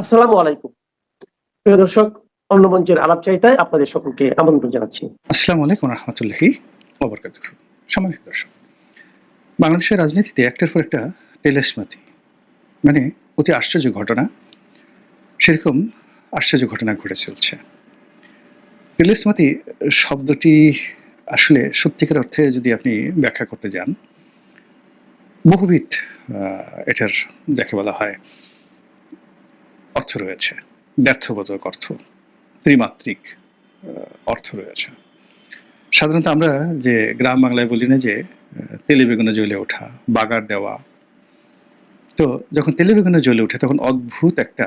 আসসালামু আলাইকুম। প্রিয় দর্শক আলাপ চাইতায় আপনাদের সকলকে আমন্ত্রণ জানাচ্ছি। আসসালামু আলাইকুম রহমতুল্লাহি দর্শক, বাংলাদেশের রাজনীতিতে একটার পর একটা তেলেসমাতি মানে অতি আশ্চর্য ঘটনা, সেরকম আশ্চর্য ঘটনা ঘটে চলছে। তেলেসমাতি শব্দটি আসলে সত্যিকার অর্থে যদি আপনি ব্যাখ্যা করতে যান, বহুবিধ এটার যাকে বলা হয় অর্থ রয়েছে, ব্যর্থবোধক অর্থ, ত্রিমাত্রিক অর্থ রয়েছে। সাধারণত আমরা যে গ্রাম বাংলায় বলি না যে তেলে বেগুনে জ্বলে ওঠা, বাগার দেওয়া, তো যখন তেলে বেগুনে জ্বলে ওঠে তখন অদ্ভুত একটা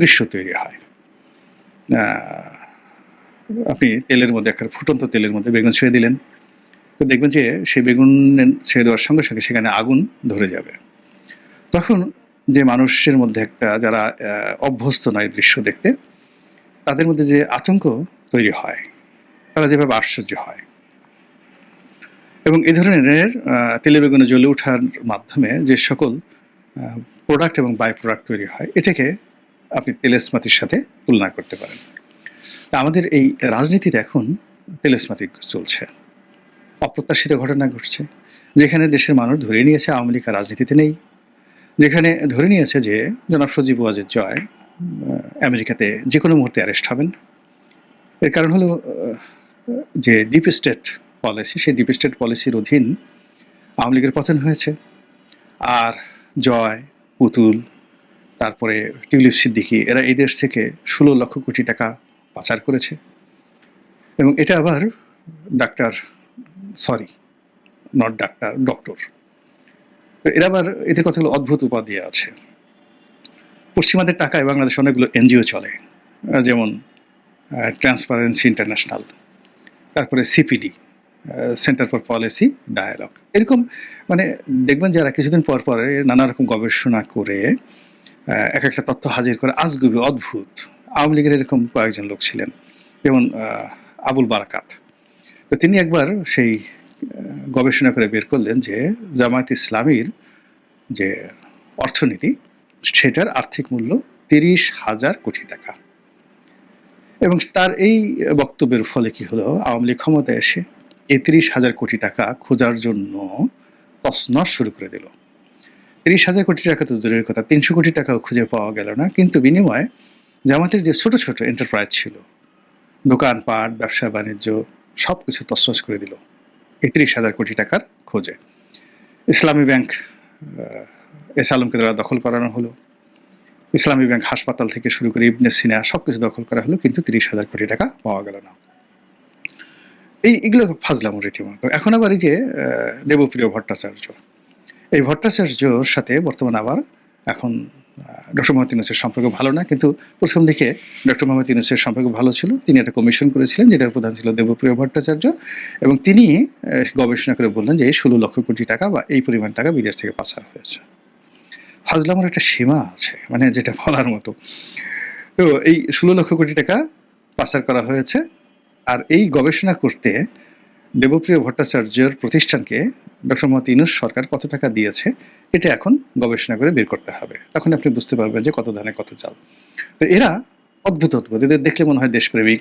দৃশ্য তৈরি হয়। আপনি তেলের মধ্যে একটা ফুটন্ত তেলের মধ্যে বেগুন ছুঁয়ে দিলেন, তো দেখবেন যে সেই বেগুন ছেড়ে দেওয়ার সঙ্গে সঙ্গে সেখানে আগুন ধরে যাবে। তখন যে মানুষের মধ্যে একটা যারা অভ্যস্ত নয় দৃশ্য দেখতে তাদের মধ্যে যে আতঙ্ক তৈরি হয় তারা যেভাবে আশ্চর্য হয়। এবং এ ধরনের আহ, তেলে বেগুনে জ্বলে ওঠার মাধ্যমে যে সকল প্রোডাক্ট এবং বাই প্রোডাক্ট তৈরি হয় এটাকে আপনি তেলেসমাতির সাথে তুলনা করতে পারেন। তা আমাদের এই রাজনীতিতে এখন তেলেসমাতি চলছে। অপ্রত্যাশিত ঘটনা ঘটছে। যেখানে দেশের মানুষ ধরে নিয়েছে আওয়ামী লীগ রাজনীতিতে নেই। যেখানে ধরে নিয়েছে যে জনাব সজীব ওয়াজেদ জয় আমেরিকাতে যে কোনো মুহূর্তে অ্যারেস্ট হবেন। এর কারণ হলো যে ডিপ স্টেট পলিসি সেই ডিপ স্টেট পলিসির অধীন আওয়ামী লীগের পতন হয়েছে। আর জয়, পুতুল, তারপরে টিউলিপ সিদ্দিকি, এরা এই দেশ থেকে ষোলো লক্ষ কোটি টাকা পাচার করেছে। এবং এটা আবার ডাক্তার সরি নট ডাক্তার ডক্টর এরা আবার এদের কথাগুলো অদ্ভুত উপাধি আছে। পশ্চিমাদের টাকায় বাংলাদেশে অনেকগুলো এনজিও চলে যেমন ট্রান্সপারেন্সি ইন্টারন্যাশনাল তারপরে CPD centre for policy dialogue এরকম মানে দেখবেন যারা কিছুদিন পর পরে নানা রকম গবেষণা করে এক একটা তথ্য হাজির করে, আজগুবি অদ্ভুত। আওয়ামী লীগের এরকম কয়েকজন লোক ছিলেন, যেমন আবুল বারাকাত। তো তিনি একবার সেই গবেষণা করে বের করলেন যে জামায়াত ইসলামীর যে অর্থনীতি, সেটার আর্থিক মূল্য তিরিশ হাজার কোটি টাকা। এবং তার এই বক্তব্যের ফলে কি হলো? আওয়ামী লীগ ক্ষমতায় এসে এই তিরিশ হাজার কোটি টাকা খোঁজার জন্য তসনস শুরু করে দিল। তিরিশ হাজার কোটি টাকা তো দূরের কথা, তিনশো কোটি টাকাও খুঁজে পাওয়া গেল না, কিন্তু বিনিময়ে জামাতের যে ছোট ছোট এন্টারপ্রাইজ ছিল, দোকানপাট, ব্যবসা, বাণিজ্য সব কিছু তসনস করে দিল। এই তিরিশ হাজার কোটি টাকার খোঁজে। ইসলামী ব্যাংক এস আলমকে দ্বারা দখল করানো হলো। ইসলামী ব্যাংক হাসপাতাল থেকে শুরু করে ইবনে সিনা সব কিছু দখল করা হলো, কিন্তু তিরিশ হাজার কোটি টাকা পাওয়া গেল না। এই এগুলো ফাজলাম রীতিমতো এখন আবার এই যে দেবপ্রিয় ভট্টাচার্য। এই ভট্টাচার্যর সাথে বর্তমানে আবার এখন ডক্টর মোহাম্মদ ইউনুসের সম্পর্ক ভালো না, কিন্তু প্রথম দিকে ডক্টর মোহাম্মদ ইউনুসের সম্পর্ক ভালো ছিল। তিনি একটা কমিশন করেছিলেন, যেটার প্রধান ছিল দেবপ্রিয় ভট্টাচার্য এবং তিনি গবেষণা করে বললেন যে ষোলো লক্ষ কোটি টাকা বা এই পরিমাণ টাকা বিদেশ থেকে পাচার হয়েছে। ফাজলামের একটা সীমা আছে মানে যেটা বলার মতো। তো এই ষোলো লক্ষ কোটি টাকা পাচার করা হয়েছে, আর এই গবেষণা করতে দেবপ্রিয় ভট্টাচার্যের প্রতিষ্ঠানকে ডক্টর মোহাম্মদ ইনুস সরকার কত টাকা দিয়েছে, এটা এখন গবেষণা করে বের করতে হবে। তখন আপনি বুঝতে পারবেন যে কত ধানে কত চাল। তো এরা অদ্ভুত অদ্ভুত। এদের দেখলে মনে হয় দেশপ্রেমিক,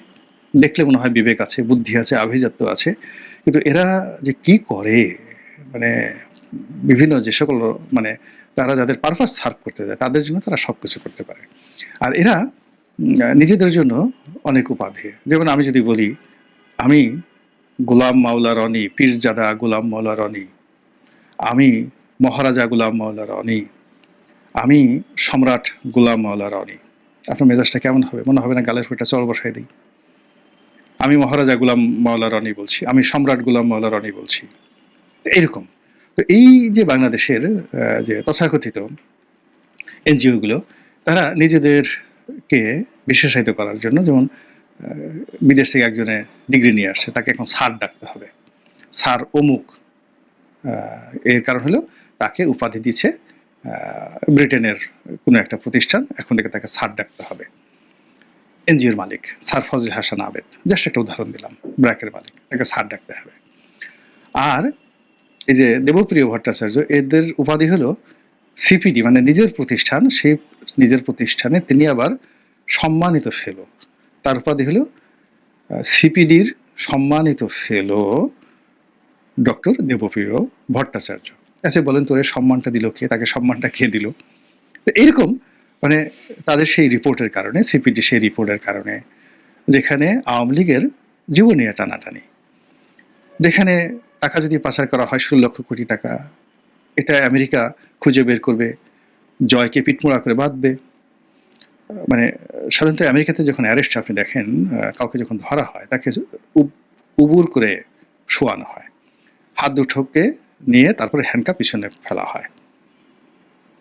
দেখলে মনে হয় বিবেক আছে, বুদ্ধি আছে, আভিজাত্য আছে। কিন্তু এরা যে কি করে মানে বিভিন্ন যে সকল মানে তারা যাদের পারপাস সার্ভ করতে যায়, তাদের জন্য তারা সব কিছু করতে পারে। আর এরা নিজেদের জন্য অনেক উপাধি। যেমন আমি যদি বলি, আমি গোলাম মাওলা রনি, পীরজাদা গোলাম মাওলা রনি। আমি মহারাজা গোলাম মাওলা রনি। আমি সম্রাট গোলাম মাওলা রনি। আপনার মেজাজটা কেমন হবে? মনে হবে না গালের ফুটা চড় বসাই দিই। আমি মহারাজা গোলাম মাওলা রনি বলছি, আমি সম্রাট গোলাম মাওলা রনি বলছি। এরকম। তো এই যে বাংলাদেশের যে তথাকথিত এনজিওগুলো, তারা নিজেদেরকে বিশেষায়িত করার জন্য, যেমন বিদেশ থেকে একজনে ডিগ্রি নিয়ে আসছে, তাকে এখন স্যার ডাকতে হবে। স্যার অমুক এর কারণ হলো তাকে উপাধি দিচ্ছে ব্রিটেনের কোনো একটা প্রতিষ্ঠান, এখন থেকে তাকে স্যার ডাকতে হবে। এনজিওর মালিক, স্যার ফজল হাসান আবেদ, জাস্ট একটা উদাহরণ দিলাম, ব্র্যাকের মালিক, তাকে স্যার ডাকতে হবে। আর এই যে দেবপ্রিয় ভট্টাচার্য, এদের উপাধি হলো সিপিডি মানে নিজের প্রতিষ্ঠান সেই নিজের প্রতিষ্ঠানে তিনি আবার সম্মানিত ফেলো তার উপাধি হলো সিপিডির সম্মানিত ফেলো ডক্টর দেবপ্রিয় ভট্টাচার্য। আচ্ছা বলেন তোর সম্মানটা দিল কে? তাকে সম্মানটা কে দিল? তো এরকম মানে তাদের সেই রিপোর্টের কারণে সিপিডি সেই রিপোর্টের কারণে, যেখানে আওয়ামী লীগের জীবনীয় টানাটানি, যেখানে টাকা যদি পাচার করা হয় ষোলো লক্ষ কোটি টাকা, এটা আমেরিকা খুঁজে বের করবে, জয়কে পিটমোড়া করে বাঁধবে মানে সাধারণত আমেরিকাতে যখন অ্যারেস্ট আপনি দেখেন কাউকে যখন ধরা হয়, তাকে উবুর করে শোয়ানো হয়। হাত দুটোকে নিয়ে তারপরে হ্যান্ডকাপ পিছনে ফেলা হয়।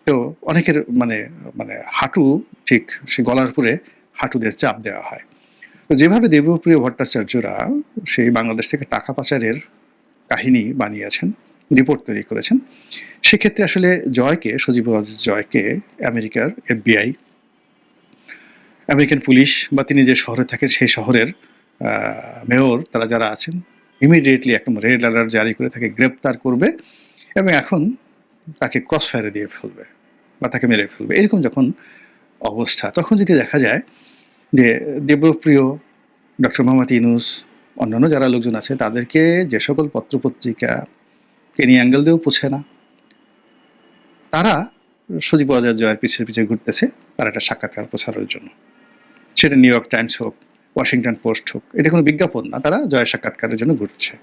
তো অনেকের মানে মানে হাঁটু ঠিক, সে গলার উপরে হাঁটু দিয়ে চাপ দেওয়া হয়। তো যেভাবে দেবপ্রিয় ভট্টাচার্যরা সেই বাংলাদেশ থেকে টাকা পাচারের কাহিনী বানিয়েছেন, রিপোর্ট তৈরি করেছেন, সেক্ষেত্রে আসলে জয়কে, সজীব জয়কে, আমেরিকার এফবিআই আমেরিকান পুলিশ বা তিনি যে শহরে থাকেন, সেই শহরের মেয়র তারা যারা আছেন ইমিডিয়েটলি একদম রেড অ্যালার্ট জারি করে তাকে গ্রেপ্তার করবে এবং এখন তাকে ক্রস ফায়ারে দিয়ে ফেলবে বা তাকে মেরে ফেলবে। এরকম যখন অবস্থা, তখন যদি দেখা যায় যে দেবপ্রিয় ডক্টর মোহাম্মদ ইনুস অন্যান্য যারা লোকজন আছে, তাদেরকে যে সকল পত্রপত্রিকা কেনি অ্যাঙ্গেল দিয়েও পোছে না। তারা সজীব আজাদ জয়ের পিছিয়ে পিছিয়ে ঘুরতেছে, তার একটা সাক্ষাৎকার প্রচারের জন্য। সেটা নিউ ইয়র্ক টাইমস হোক, ওয়াশিংটন পোস্ট হোক, এটা কোনো বিজ্ঞাপন না, তারা জয়ের সাক্ষাৎকারের জন্য ঘুরছে।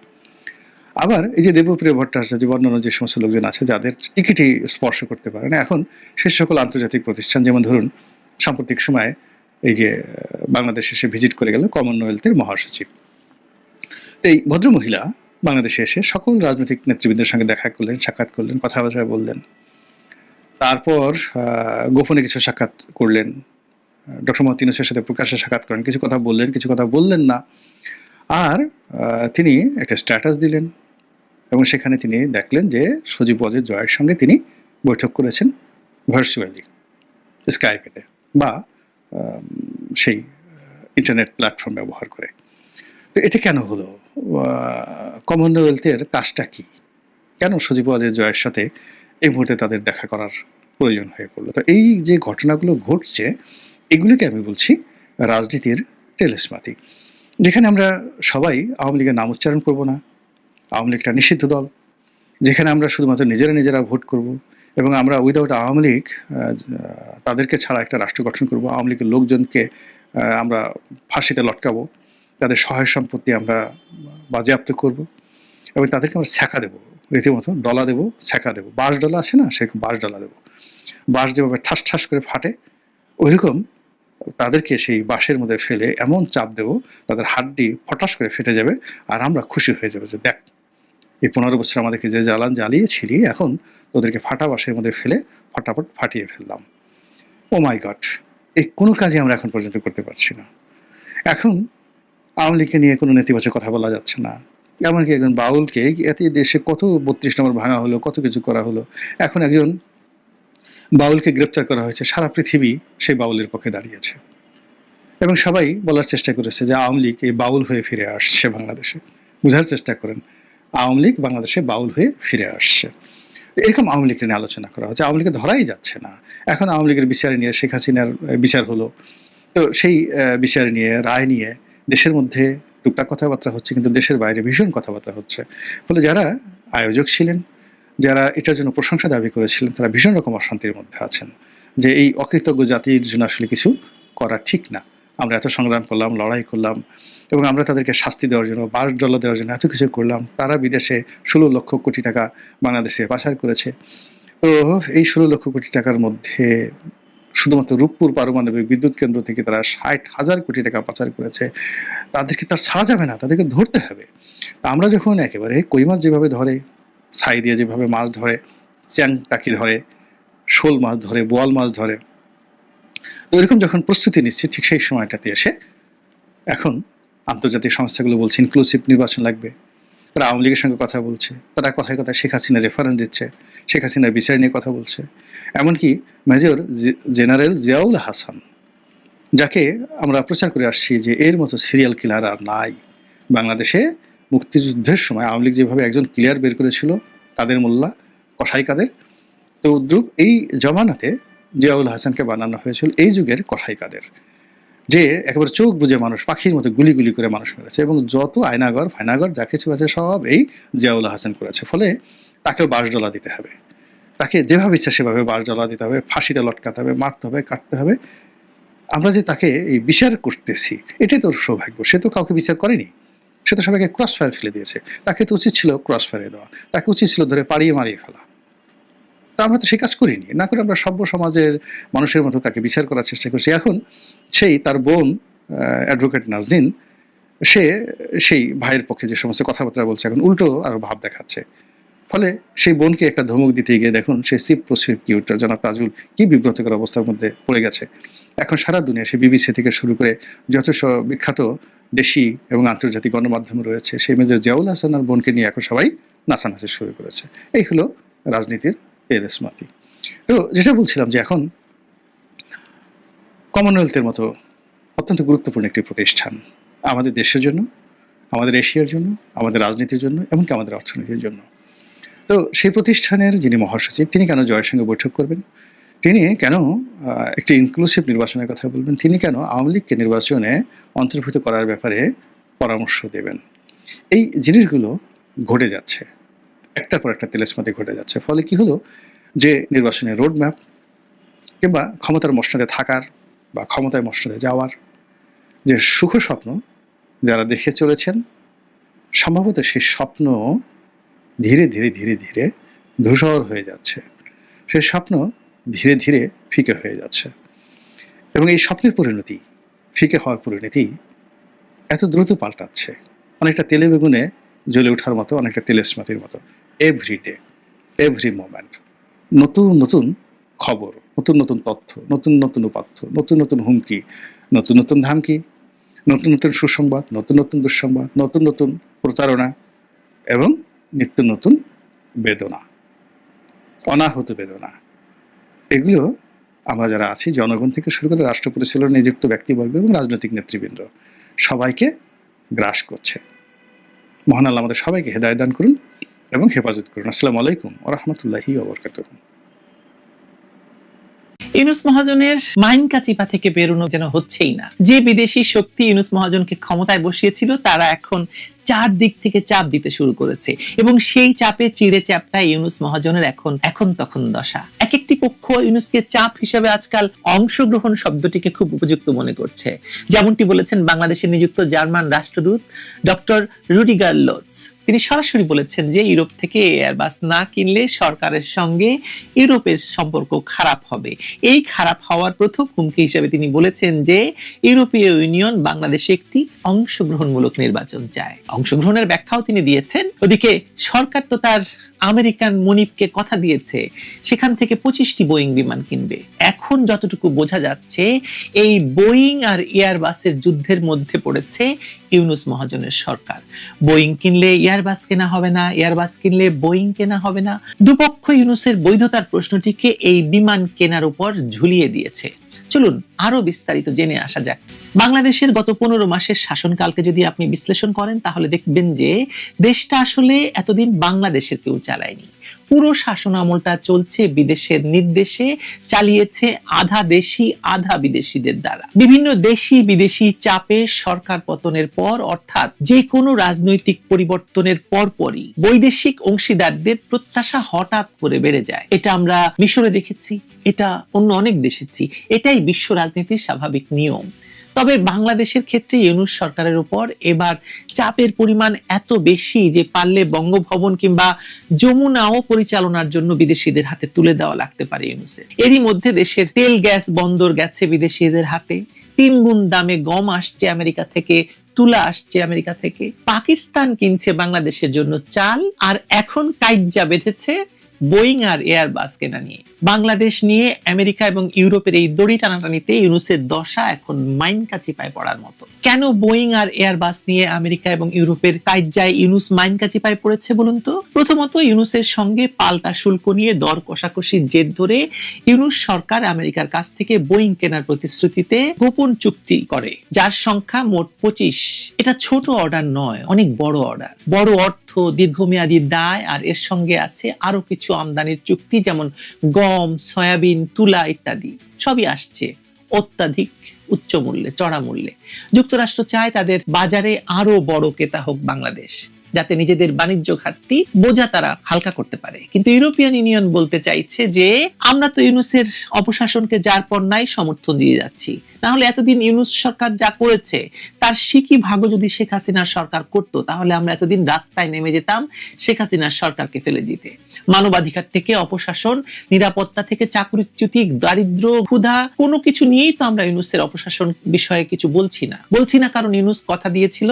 আবার এই যে দেবপ্রিয় ভট্টাচার্য অন্যান্য যে সমস্ত লোকজন আছে, যাদের টিকিটই স্পর্শ করতে পারে না, এখন সে সকল আন্তর্জাতিক প্রতিষ্ঠান, যেমন ধরুন, সাম্প্রতিক সময়ে এই যে বাংলাদেশে এসে ভিজিট করে গেল কমনওয়েলথের মহাসচিব। তো এই ভদ্রমহিলা বাংলাদেশে এসে সকল রাজনৈতিক নেতৃবৃন্দের সঙ্গে দেখা করলেন, সাক্ষাৎ করলেন কথাবার্তা বললেন। তারপর গোপনে কিছু সাক্ষাৎ করলেন ডক্টর মোহাম্মদ ইউনুসের সাথে প্রকাশ্যে সাক্ষাৎ করেন। কিছু কথা বললেন, কিছু কথা বললেন না। আর তিনি একটা স্ট্যাটাস দিলেন এবং সেখানে তিনি দেখলেন যে সজীব ওয়াজেদ জয়ের সঙ্গে তিনি বৈঠক করেছেন ভার্চুয়ালি, স্কাইপেতে বা সেই ইন্টারনেট প্ল্যাটফর্ম ব্যবহার করে। তো এটা কেন হলো? কমনওয়েলথের কাজটা কি? কেন সজীব ওয়াজেদ জয়ের সাথে এই মুহূর্তে তাদের দেখা করার প্রয়োজন হয়ে পড়ল? তো এই যে ঘটনাগুলো ঘটছে এগুলিকে আমি বলছি রাজনীতির তেলেসমাতি, যেখানে আমরা সবাই আওয়ামী লীগের নাম উচ্চারণ করব না। আওয়ামী লীগটা নিষিদ্ধ দল, যেখানে আমরা শুধুমাত্র নিজেরা নিজেরা ভোট করব এবং আমরা উইদাউট আওয়ামী লীগ তাদেরকে ছাড়া একটা রাষ্ট্র গঠন করব। আওয়ামী লীগের লোকজনকে আমরা ফাঁসিতে লটকাবো, তাদের সহায় সম্পত্তি আমরা বাজেয়াপ্ত করব এবং তাদেরকে আমরা ছ্যাঁকা দেবো, রীতিমতো ডলা দেবো, ছ্যাঁকা দেবো। বাঁশ ডলা আছে না? সেরকম বাঁশ ডলা দেবো। বাঁশ যেভাবে ঠাস ঠাস করে ফাটে, ওইরকম তাদেরকে সেই বাঁশের মধ্যে ফেলে এমন চাপ দেবো, তাদের হাড্ডি ফটাস করে ফেটে যাবে আর আমরা খুশি হয়ে যাব যে দেখ, এই পনেরো বছর আমাদেরকে যে জ্বালান জ্বালিয়েছিলি এখন তোদেরকে ফাটা বাঁশের মধ্যে ফেলে ফটাফট ফাটিয়ে ফেললাম। ও মাই গড এই কোনো কাজই আমরা এখন পর্যন্ত করতে পারছি না। এখন আওয়ামী লীগকে নিয়ে কোনো নেতিবাচক কথা বলা যাচ্ছে না। এমনকি একজন বাউলকে, এতে দেশে কত বত্রিশ নম্বর ভাঙা হলো, কত কিছু করা হলো, এখন একজন বাউলকে গ্রেপ্তার করা হয়েছে, সারা পৃথিবী সেই বাউলের পক্ষে দাঁড়িয়েছে। এবং সবাই বলার চেষ্টা করেছে যে আওয়ামী লীগ এই বাউল হয়ে ফিরে আসছে বাংলাদেশে। বোঝার চেষ্টা করেন, আওয়ামী লীগ বাংলাদেশে বাউল হয়ে ফিরে আসছে। এরকম আওয়ামী লীগকে নিয়ে আলোচনা করা হচ্ছে। আওয়ামী লীগকে ধরাই যাচ্ছে না। এখন আওয়ামী লীগের বিচার নিয়ে শেখ হাসিনার বিচার হলো। তো সেই বিচার নিয়ে, রায় নিয়ে দেশের মধ্যে টুকটাক কথাবার্তা হচ্ছে, কিন্তু দেশের বাইরে ভীষণ কথাবার্তা হচ্ছে। ফলে যারা আয়োজক ছিলেন যারা এটার জন্য প্রশংসা দাবি করেছিলেন, তারা ভীষণ রকম অশান্তির মধ্যে আছেন যে এই অকৃতজ্ঞ জাতির জন্য আসলে কিছু করা ঠিক না। আমরা এত সংগ্রাম করলাম, লড়াই করলাম এবং আমরা তাদেরকে শাস্তি দেওয়ার জন্য বাস ডলার দেওয়ার জন্য এত কিছু করলাম। তারা বিদেশে ষোলো লক্ষ কোটি টাকা বাংলাদেশে পাচার করেছে। তো এই ষোলো লক্ষ কোটি টাকার মধ্যে শুধুমাত্র রূপপুর পারমাণবিক বিদ্যুৎ কেন্দ্র থেকে তারা ষাট হাজার কোটি টাকা পাচার করেছে। তাদেরকে তার ছাড়া যাবে না, তাদেরকে ধরতে হবে। আমরা যখন একেবারে কই মাছ যেভাবে ধরে ছাই দিয়ে যেভাবে মাছ ধরে, চ্যাং টাকি ধরে, শোল মাছ ধরে, বোয়াল মাছ ধরে, তো এরকম যখন প্রস্তুতি নিচ্ছে ঠিক সেই সময়টাতে এসে এখন আন্তর্জাতিক সংস্থাগুলো বলছে ইনক্লুসিভ নির্বাচন লাগবে। তারা আওয়ামী লীগের সঙ্গে কথা বলছে, তারা কথায় কথায় শেখ হাসিনা রেফারেন্স দিচ্ছে, শেখ হাসিনার বিচার নিয়ে কথা বলছে। এমনকি মেজর জেনারেল জিয়াউল হাসান, যাকে আমরা প্রচার করে আসছি যে এর মতো সিরিয়াল কিলার আর নাই। বাংলাদেশে মুক্তিযুদ্ধের সময় আওয়ামী লীগ যেভাবে একজন ক্লিয়ার বের করেছিল তাদের মোল্লা, কসাই কাদের, তো দ্রুপ এই জমানাতে জিয়াউল হাসানকে বানানো হয়েছিল এই যুগের কসাই কাদের, যে একেবারে চোখ বুঝে মানুষ, পাখির মতো গুলি গুলি করে মানুষ মেরেছে এবং যত আয়নাগর, ফায়নাগর, যা কিছু আছে সব এই জিয়াউল হাসান করেছে। ফলে তাকেও বাস ডলা দিতে হবে। তাকে যেভাবে ইচ্ছা সেভাবে বাস ডলা দিতে হবে, ফাঁসিতে লটকাতে হবে, মারতে হবে, কাটতে হবে। আমরা যে তাকে এই বিচার করতেছি, এটাই তোর সৌভাগ্য। সে তো কাউকে বিচার করেনি। সে তো সবাইকে ক্রস ফায়ার ফেলে দিয়েছে। তাকে তো উচিত ছিল ক্রস ফায়ারে দেওয়া। তাকে উচিত ছিল ধরে পাড়িয়ে মারিয়ে ফেলা। তা আমরা তো সে কাজ করিনি। না করে আমরা সভ্য সমাজের মানুষের মতো তাকে বিচার করার চেষ্টা করছি। এখন সেই তার বোন অ্যাডভোকেট নাজনীন, সে সেই ভাইয়ের পক্ষে যে সমস্ত কথাবার্তা বলছে, এখন উল্টো আরও ভাব দেখাচ্ছে। ফলে সেই বোনকে একটা ধমক দিতে গিয়ে দেখুন, সেই চিফ প্রসিকিউটর জনাব তাজুল কি বিব্রতকর অবস্থার মধ্যে পড়ে গেছে। এখন সারা দুনিয়া সে বিবিসি থেকে শুরু করে যথেষ্ট বিখ্যাত দেশি এবং আন্তর্জাতিক গণমাধ্যম রয়েছে। সেই মেজর জিয়াউল হাসান আর বোনকে নিয়ে এখন সবাই নাচানাচি শুরু করেছে। এই হলো রাজনীতির তেজস্মাতি তো যেটা বলছিলাম যে এখন কমনওয়েলথের মতো অত্যন্ত গুরুত্বপূর্ণ একটি প্রতিষ্ঠান আমাদের দেশের জন্য, আমাদের এশিয়ার জন্য, আমাদের রাজনীতির জন্য, এমনকি আমাদের অর্থনীতির জন্য। তো সেই প্রতিষ্ঠানের যিনি মহাসচিব, তিনি কেন জয়ের সঙ্গে বৈঠক করবেন? তিনি কেন একটি ইনক্লুসিভ নির্বাচনের কথা বলবেন? তিনি কেন আওয়ামী লীগকে নির্বাচনে অন্তর্ভুক্ত করার ব্যাপারে পরামর্শ দেবেন? এই জিনিসগুলো ঘটে যাচ্ছে। একটার পর একটা তেলেসমাতে ঘটে যাচ্ছে। ফলে কি হলো? যে নির্বাচনের রোড ম্যাপ কিংবা ক্ষমতার মসনদে থাকার বা ক্ষমতায় মসনদে যাওয়ার যে সুখ স্বপ্ন যারা দেখে চলেছেন, সম্ভবত সেই স্বপ্ন ধীরে ধীরে ধীরে ধীরে ধূসর হয়ে যাচ্ছে। সেই স্বপ্ন ধীরে ধীরে ফিকে হয়ে যাচ্ছে। এবং এই স্বপ্নের পরিণতি, ফিকে হওয়ার পরিণতি এত দ্রুত পাল্টাচ্ছে। অনেকটা তেলে বেগুনে জ্বলে ওঠার মতো, অনেকটা তেলেসমাতির মতো। এভরি ডে এভরি মোমেন্ট নতুন নতুন খবর, নতুন নতুন তথ্য, নতুন নতুন উপাত্য নতুন নতুন হুমকি, নতুন নতুন ধামকি, নতুন নতুন সুসংবাদ, নতুন নতুন দুঃসংবাদ, নতুন নতুন প্রতারণা এবং নিত্য নতুন বেদনা, অনাহত বেদনা। এগুলো আমরা যারা আছি, জনগণ থেকে শুরু করে রাষ্ট্র পরিচালনা নিযুক্ত ব্যক্তিবর্গ এবং রাজনৈতিক নেতৃবৃন্দ, সবাইকে গ্রাস করছে। মহান আমাদের সবাইকে হেদায়ত দান করুন এবং হেফাজত করুন। আসসালামু আলাইকুম ও রহমতুল্লাহি ইউনুস মহাজনের মাইন কাচিপা থেকে বেরোনো যেন হচ্ছেই না। যে বিদেশি শক্তি ইউনুস মহাজনকে ক্ষমতায় বসিয়েছিল, তারা এখন চার দিক থেকে চাপ দিতে শুরু করেছে। এবং সেই চাপে চিড়ে চাপটা ইউনুস মহাজনের এখন এখন তখন দশা। এক একটি পক্ষ ইউনুসকে চাপ হিসেবে আজকাল অংশগ্রহণ শব্দটিকে খুব উপযুক্ত মনে করছে। যেমনটি বলেছেন বাংলাদেশে নিযুক্ত জার্মান রাষ্ট্রদূত ডক্টর রুডিগার লোটস তিনি সরাসরি বলেছেন যে, ইউরোপ থেকে এয়ারবাস না কিনলে সরকারের সঙ্গে ইউরোপের সম্পর্ক খারাপ হবে। এই খারাপ হওয়ার প্রথম হুমকি হিসেবে তিনি বলেছেন যে, ইউরোপীয় ইউনিয়ন বাংলাদেশে একটি অংশগ্রহণমূলক নির্বাচন চায়। অংশগ্রহণের ব্যাখ্যাও তিনি দিয়েছেন। ওদিকে সরকার তো তার আমেরিকান মনিপকে কথা দিয়েছে, সেখান থেকে পঁচিশটি বোয়িং বিমান কিনবে। এখন যতটুকু বোঝা যাচ্ছে, এই বোয়িং আর এয়ারবাসের যুদ্ধের মধ্যে পড়েছে ইউনুস মহাজনের সরকার। বোয়িং কিনলে এয়ারবাস কেনা হবে না, এয়ারবাস কিনলে বোয়িং কেনা হবে না। দুপক্ষ ইউনুসের বৈধতার প্রশ্নটিকে এই বিমান কেনার উপর ঝুলিয়ে দিয়েছে। চলুন আরও বিস্তারিত জেনে আসা যাক। বাংলাদেশের গত পনেরো মাসের শাসনকালকে যদি আপনি বিশ্লেষণ করেন, তাহলে দেখবেন যে দেশটা আসলে এতদিন বাংলাদেশের কেউ চালায়নি। পুরো শাসন আমলটা চলছে বিদেশের নির্দেশে, চালিয়েছে আধা দেশি, আধা বিদেশিদের দ্বারা। বিভিন্ন দেশি বিদেশি চাপে সরকার পতনের পর, অর্থাৎ যে কোনো রাজনৈতিক পরিবর্তনের পরপরই বৈদেশিক অংশীদারদের প্রত্যাশা হঠাৎ করে বেড়ে যায়। এটা আমরা মিশরে দেখেছি, এটা অন্য অনেক দেশেছি এটাই বিশ্ব রাজনীতির স্বাভাবিক নিয়ম। তবে বাংলাদেশের ক্ষেত্রে ইউনুস সরকারের উপর এবার চাপের পরিমাণ এত বেশি যে পারলে বঙ্গভবন কিংবা যমুনাও পরিচালনার জন্য বিদেশিদের হাতে তুলে দেওয়া লাগতে পারে ইউনুসের। এরই মধ্যে দেশের তেল গ্যাস বন্দর গেছে বিদেশিদের হাতে। তিন গুণ দামে গম আসছে আমেরিকা থেকে, তুলা আসছে আমেরিকা থেকে। পাকিস্তান কিনছে বাংলাদেশের জন্য চাল, আর এখন কাইজা বেঁধেছে বোয়িং আর এয়ারবাস কেনা নিয়ে। বাংলাদেশ নিয়ে আমেরিকা এবং ইউরোপের এই দড়ি টানাটানিতে ইউনুসের দশা এখন মাইন কাচিপায় পড়ার মতো। কেন বোয়িং আর এয়ারবাস নিয়ে আমেরিকা এবং ইউরোপের কাইজায় ইউনুস মাইন কাচিপায় পড়েছে বলুন তো? প্রথমত ইউনুসের সঙ্গে পাল্টা শুল্ক নিয়ে দর কষাকষির জের ধরে ইউনুস সরকার আমেরিকার কাছ থেকে বোয়িং কেনার প্রতিশ্রুতিতে গোপন চুক্তি করে, যার সংখ্যা মোট পঁচিশ। এটা ছোট অর্ডার নয়, অনেক বড় অর্ডার বড় অর্থ দীর্ঘমেয়াদী দায়, আর এর সঙ্গে আছে আরও কিছু আমদানির চুক্তি, যেমন গম, সয়াবিন, তুলা ইত্যাদি। সবই আসছে অত্যাধিক উচ্চ মূল্যে চড়া মূল্যে যুক্তরাষ্ট্র চায় তাদের বাজারে আরও বড় ক্রেতা হোক বাংলাদেশ। যাতে নিজেদের বাণিজ্য ঘাটতি বোঝা তারা হালকা করতে পারে। কিন্তু ইউরোপিয়ান ইউনিয়ন বলতে চাইছে যে, আমরা তো ইউনুসের অপশাসনকে যার পর নাই সমর্থন দিয়ে যাচ্ছি। না হলে এতদিন ইউনুস সরকার যা করেছে, তার সিকি ভাগও যদি শেখ হাসিনার সরকার করত, তাহলে আমরা এতদিন রাস্তায় নেমে যেতাম শেখ হাসিনার সরকারকে ফেলে দিতে। মানবাধিকার থেকে অপশাসন, নিরাপত্তা থেকে চাকরিচ্যুতি দারিদ্র, ক্ষুধা, কোনো কিছু নিয়েই তো আমরা ইউনুসের অপশাসন বিষয়ে কিছু বলছি না। বলছি না কারণ ইউনুস কথা দিয়েছিল,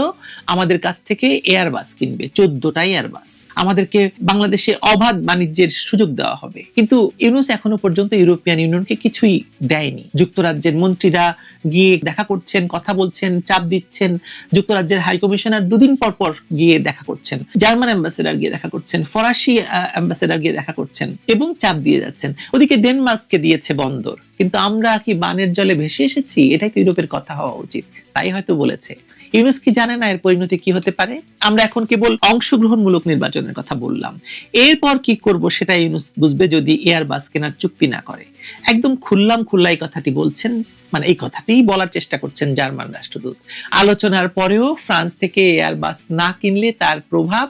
আমাদের কাছ থেকে এয়ারবাস কিনবে চোদ্দটা এয়ারবাস আমাদেরকে বাংলাদেশে অবাধ বাণিজ্যের সুযোগ দেওয়া হবে। কিন্তু ইউনুস এখনও পর্যন্ত ইউরোপিয়ান ইউনিয়নকে কিছুই দেয়নি। যুক্তরাজ্যের মন্ত্রীরা গিয়ে দেখা করছেন, কথা বলছেন, চাপ দিচ্ছেন। যুক্তরাজ্যের হাই কমিশনার দুদিন পর পর গিয়ে দেখা করছেন। জার্মান অ্যাম্বাসেডার গিয়ে দেখা করছেন ফরাসি অ্যাম্বাসেডার গিয়ে দেখা করছেন এবং চাপ দিয়ে যাচ্ছেন। ওদিকে ডেনমার্ককে দিয়েছে বন্দর। কিন্তু আমরা কি বানের জলে ভেসে এসেছি? এটাই তো ইউরোপের কথা হওয়া উচিত? তাই হয়তো বলেছে। ইউনুস কি জানে না এর পরিণতি কি হতে পারে? আমরা এখন কেবল অংশগ্রহণমূলক নির্বাচনের কথা বললাম। এরপর কি করব সেটা ইউনুস বুঝবে যদি এয়ারবাস কেনার চুক্তি না করে। একদম খুললাম খুল্লা এই কথাটি বলছেন মানে এই কথাটিই বলার চেষ্টা করছেন জার্মান রাষ্ট্রদূত। আলোচনার পরেও ফ্রান্স থেকে এয়ারবাস না কিনলে তার প্রভাব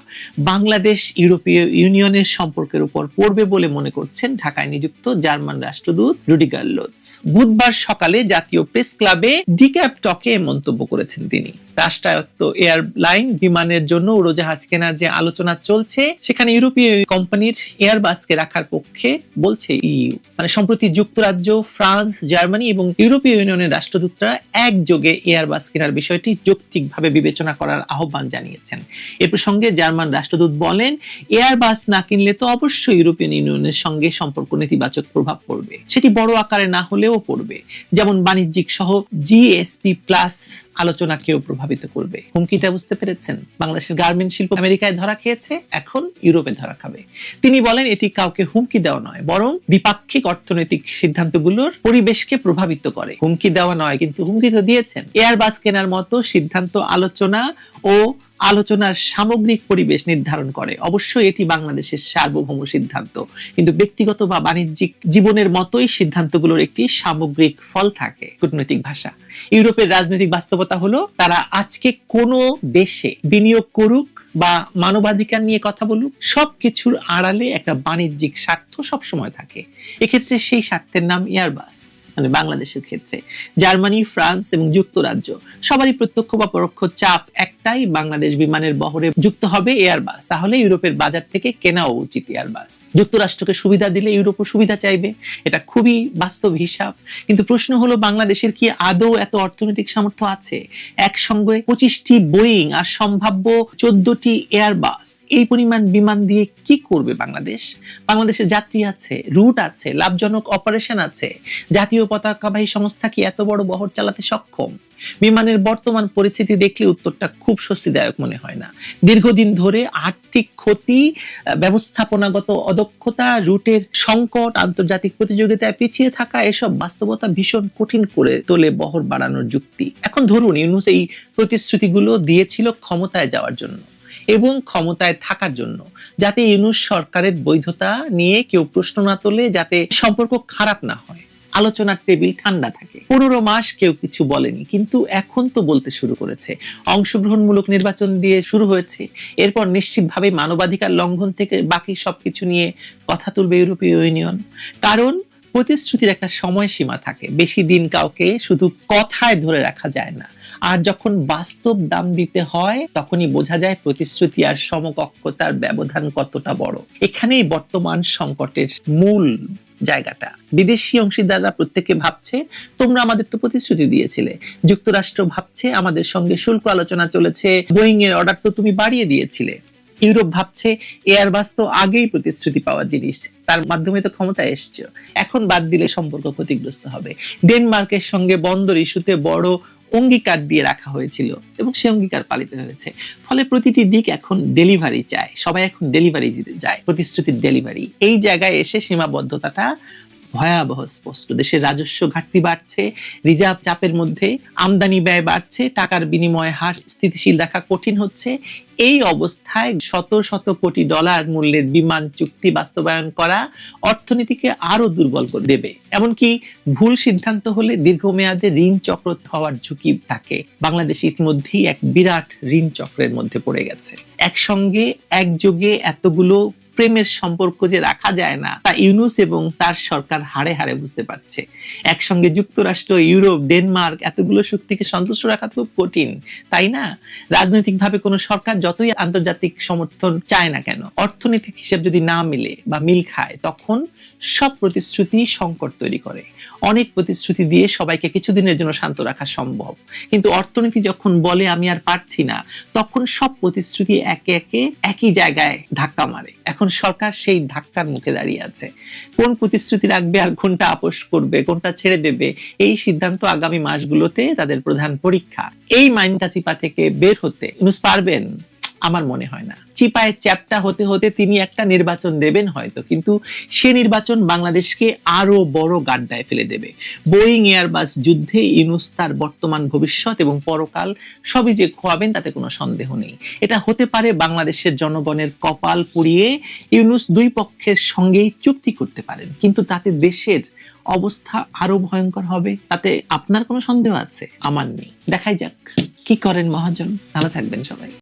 বাংলাদেশ, ইউরোপীয় ইউনিয়নের সম্পর্কের উপর পড়বে বলে মনে করছেন ঢাকায় নিযুক্ত জার্মান রাষ্ট্রদূত রুডিগার লোৎস। বুধবার সকালে জাতীয় প্রেস ক্লাবে ডিক্যাপ টকে মন্তব্য করেছেন তিনি। রাষ্ট্রায়ত্ত এয়ারলাইন বিমানের জন্য উড়োজাহাজ কেনার যে আলোচনা চলছে, সেখানে ইউরোপীয় কোম্পানির এয়ারবাসকে রাখার পক্ষে বলছে ইইউ। মানে সম্প্রতি যুক্তরাজ্য, ফ্রান্স, জার্মানি এবং ইউরোপীয় ইউনিয়নের রাষ্ট্রদূতরা একযোগে এয়ারবাস কেনার বিষয়টি যৌক্তিকভাবে বিবেচনা করার আহ্বান জানিয়েছেন। এ প্রসঙ্গে জার্মান রাষ্ট্রদূত বলেন, এয়ারবাস না কিনলে তো অবশ্যই ইউরোপিয়ান ইউনিয়নের সঙ্গে সম্পর্ক নেতিবাচক প্রভাব পড়বে। সেটি বড় আকারে না হলেও পড়বে। যেমন বাণিজ্যিক সহ জিএসপি প্লাস আলোচনাকেও প্রভাবিত করবে। হুমকিটা বুঝতে পেরেছেন? বাংলাদেশের গার্মেন্ট শিল্প আমেরিকায় ধরা খেয়েছে, এখন ইউরোপে ধরা খাবে। তিনি বলেন, এটি কাউকে হুমকি দেওয়া নয়, বরং দ্বিপাক্ষিক অর্থনৈতিক সিদ্ধান্তগুলোর পরিবেশকে প্রভাবিত করে। হুমকি দেওয়া নয়, কিন্তু হুমকি তো দিয়েছেন। এয়ারবাস কেনার মতো সিদ্ধান্ত আলোচনা ও আলোচনার সামগ্রিক পরিবেশ নির্ধারণ করে। অবশ্যই এটি বাংলাদেশের সার্বভৌম সিদ্ধান্ত। কিন্তু ব্যক্তিগত বা বাণিজ্যিক জীবনের মতোই সিদ্ধান্তগুলোর একটি সামগ্রিক ফল থাকে কূটনৈতিক ভাষা। ইউরোপের রাজনৈতিক বাস্তবতা হলো, তারা আজকে কোনো দেশে বিনিয়োগ করুক বা মানবাধিকার নিয়ে কথা বলুক সব কিছুর আড়ালে একটা বাণিজ্যিক স্বার্থ সবসময় থাকে। এক্ষেত্রে সেই স্বার্থের নাম এয়ারবাস মানে বাংলাদেশের ক্ষেত্রে। জার্মানি, ফ্রান্স এবং যুক্তরাজ্য, সবারই প্রত্যক্ষ বা পরোক্ষ চাপ একটাই, বাংলাদেশ বিমানের বহরে যুক্ত হবে এয়ারবাস তাহলে ইউরোপের বাজার থেকে কেনাও উচিত এয়ারবাস যুক্তরাষ্ট্রকে সুবিধা দিলে ইউরোপও সুবিধা চাইবে। এটা খুবই বাস্তব হিসাব। কিন্তু প্রশ্ন হলো, বাংলাদেশের কি আদৌ এত অর্থনৈতিক সামর্থ্য আছে? একসঙ্গে পঁচিশটি বোয়িং আর সম্ভাব্য চোদ্দটি এয়ারবাস এই পরিমাণ বিমান দিয়ে কি করবে বাংলাদেশ? বাংলাদেশের যাত্রী আছে রুট আছে, লাভজনক অপারেশন আছে, জাতীয় পতাকাবাহী সংস্থা কি এত বড় বহর চালাতে সক্ষম? বিমানের বর্তমান পরিস্থিতি দেখলে উত্তরটা খুব স্বস্তিদায়ক মনে হয় না। দীর্ঘদিন ধরে আর্থিক ক্ষতি ব্যবস্থাপনাগত অদক্ষতা, রুটের সংকট, আন্তর্জাতিক প্রতিযোগিতায় পিছিয়ে থাকা, এসব বাস্তবতা ভীষণ কঠিন করে তোলে বহর বাড়ানোর যুক্তি। এখন ধরুন ইউনুস এই প্রতিশ্রুতিগুলো দিয়েছিল ক্ষমতায় যাওয়ার জন্য এবং ক্ষমতায় থাকার জন্য। যাতে ইউনুস সরকারের বৈধতা নিয়ে কেউ প্রশ্ন না তোলে, যাতে সম্পর্ক খারাপ না হয়। আলোচনার টেবিল ঠান্ডা থাকে। পনেরো মাস কেউ কিছু বলেনি, কিন্তু এখন তো বলতে শুরু করেছে। অংশগ্রহণমূলক নির্বাচন দিয়ে শুরু হয়েছে। এরপর নিশ্চিতভাবে মানবাধিকার লঙ্ঘন থেকে বাকি সবকিছু নিয়ে কথা তুলবে ইউরোপীয় ইউনিয়ন। কারণ প্রতিশ্রুতির একটা সময়সীমা থাকে। বেশি দিন কাউকে শুধু কথায় ধরে রাখা যায় না। আর যখন বাস্তব দাম দিতে হয়, তখনই বোঝা যায় প্রতিশ্রুতি আর সমকক্ষতার ব্যবধান কতটা বড়। এখানেই বর্তমান সংকটের মূল জায়গাটা। বিদেশি অংশীদাররা প্রত্যেকে ভাবছে, তোমরা আমাদের তো প্রতিশ্রুতি দিয়েছিলে। যুক্তরাষ্ট্র ভাবছে আমাদের সঙ্গে শুল্ক আলোচনা চলেছে বোয়িং এর অর্ডার তো তুমি বাড়িয়ে দিয়েছিলে। ইউরোপ ভাবছে এয়ারবাস তো আগেই প্রতিশ্রুতি পাওয়া জিনিস। তার মাধ্যমে তো ক্ষমতায় এসছো। এখন বাদ দিলে সম্পর্ক ক্ষতিগ্রস্ত হবে। ডেনমার্কের সঙ্গে বন্দর ইস্যুতে বড় অঙ্গীকার দিয়ে রাখা হয়েছিল এবং সে অঙ্গীকার পালিত হয়েছে। ফলে প্রতিটি দিক এখন ডেলিভারি চায়। সবাই এখন ডেলিভারি দিতে যায়। প্রতিশ্রুতির ডেলিভারি এই জায়গায় এসে সীমাবদ্ধতাটা ভয়াবহ স্পষ্ট। দেশের রাজস্ব ঘাটতি বাড়ছে, রিজার্ভ চাপের মধ্যে, আমদানি ব্যয় বাড়ছে, টাকার বিনিময় হার স্থিতিশীল রাখা কঠিন হচ্ছে। এই অবস্থায় শত শত কোটি ডলার মূল্যের বিমান চুক্তি বাস্তবায়ন করা অর্থনীতিকে আরও দুর্বল করে দেবে। এমনকি ভুল সিদ্ধান্ত হলে দীর্ঘমেয়াদে ঋণ চক্র হওয়ার ঝুঁকি থাকে। বাংলাদেশ ইতিমধ্যেই এক বিরাট ঋণ চক্রের মধ্যে পড়ে গেছে। একসঙ্গে, একযোগে এতগুলো প্রেমের সম্পর্ক যে রাখা যায় না, তা ইউনুস এবং তার সরকার হাড়ে হাড়ে বুঝতে পারছে। একসঙ্গে যুক্তরাষ্ট্র, ইউরোপ, ডেনমার্ক এতগুলো শক্তিকে সন্তুষ্ট রাখা খুব কঠিন, তাই না? রাজনৈতিকভাবে কোনো সরকার যতই আন্তর্জাতিক সমর্থন চায় না কেন, অর্থনৈতিক হিসেব যদি না মিলে বা মিল খায়, তখন সব প্রতিশ্রুতি সংকট তৈরি করে। অনেক প্রতিশ্রুতি দিয়ে সবাইকে কিছুদিনের জন্য শান্ত রাখা সম্ভব। কিন্তু অর্থনীতি যখন বলে আমি আর পারছি না, তখন সব প্রতিশ্রুতি একে একে একই জায়গায় ধাক্কা মারে। এখন সরকার সেই ধাক্কার মুখে দাঁড়িয়ে আছে। কোন প্রতিশ্রুতি রাখবে আর কোনটা আপোষ করবে, কোনটা ছেড়ে দেবে, এই সিদ্ধান্ত আগামী মাসগুলোতে তাদের প্রধান পরীক্ষা। এই মাইনকা চিপা থেকে বের হতে পারবেন? আমার মনে হয় না। চিপায় চ্যাপটা হতে হতে তিনি একটা নির্বাচন দেবেন হয়তো, কিন্তু সে নির্বাচন বাংলাদেশকে আরও বড় গাড্ডায় ফেলে দেবে। বোয়িং এয়ারবাস যুদ্ধে ইউনুস তার বর্তমান ভবিষ্যৎ এবং পরকাল সবই যে খোয়াবেন তাতে কোনো সন্দেহ নেই। এটা হতে পারে বাংলাদেশের জনগণের কপাল পুড়িয়ে ইউনুস দুই পক্ষের সঙ্গেই চুক্তি করতে পারেন, কিন্তু তাতে দেশের অবস্থা আরও ভয়ঙ্কর হবে, তাতে আপনার কোনো সন্দেহ আছে? আমার নেই। দেখাই যাক। কি করেন মহাজন? ভালো থাকবেন সবাই।